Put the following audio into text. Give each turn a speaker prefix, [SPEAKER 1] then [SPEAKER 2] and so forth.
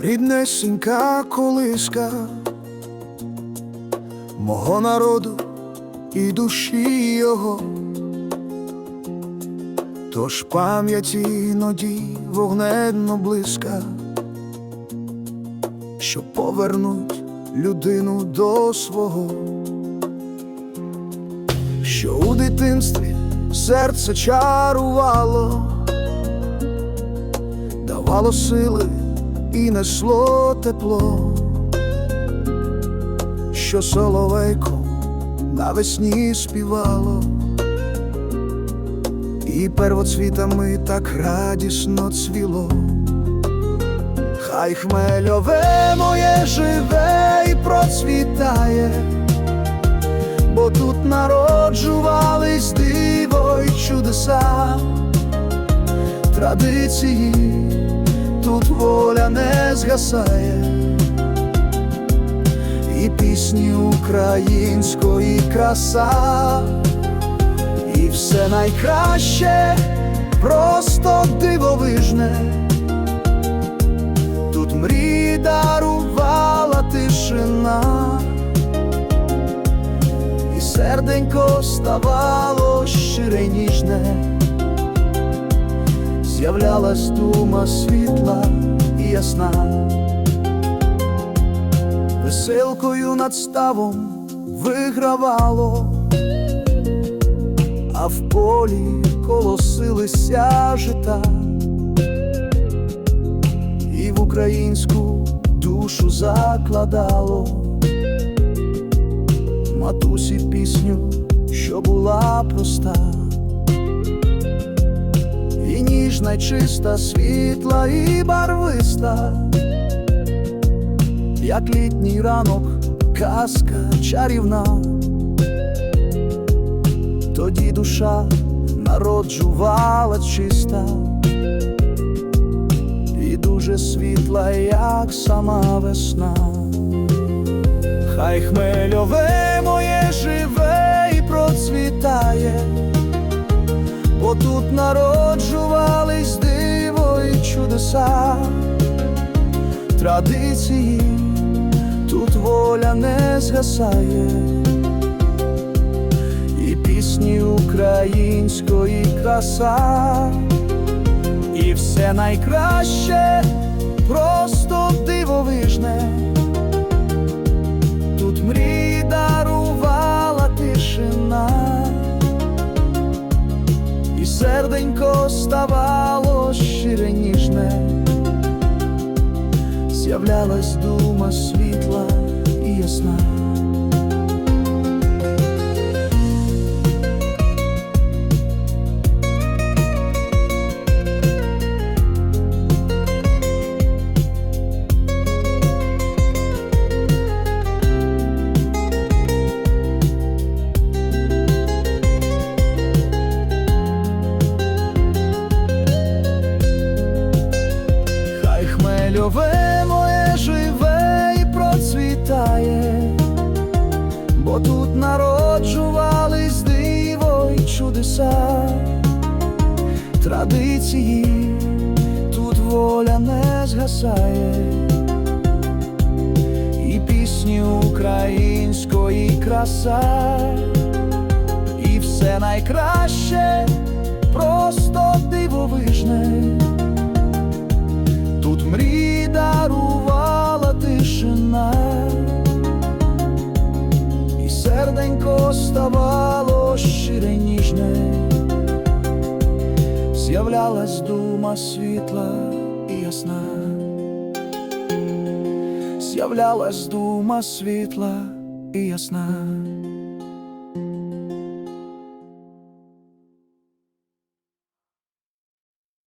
[SPEAKER 1] ріднесенька колиска мого народу і душі його. Тож пам'яті іноді вогненно близька, що повернуть людину до свого, що у дитинстві серце чарувало, давало сили і несло тепло, що соловейко навесні співало і первоцвітами так радісно цвіло. Хай хмельове моє живе і процвітає, бо тут народжувались диво й чудеса, традиції, воля не згасає, і пісні української краса і все найкраще, просто дивовижне. Тут мрій дарувала тишина, і серденько ставало щире ніжне, з'являлась дума світла і ясна, веселкою над ставом вигравало. А в полі колосилися жита, і в українську душу закладало. Матусі пісню, що була проста, ніжна, чиста, світла і барвиста, як літній ранок, казка чарівна. Тоді душа народжувала чиста. І дуже світла, як сама весна. Хай хмельове моє живе і процвітає, бо тут і чудеса, традиції, тут воля не згасає. І пісні української краса, і все найкраще, просто дивовижне. З'являлась дума світла і ясна. Хай тут народжувались диво й чудеса, традиції, тут воля не згасає, і пісні української краса, і все найкраще, просто дивовижне. З'являлась дума світла і ясна, з'являлась дума світла і ясна.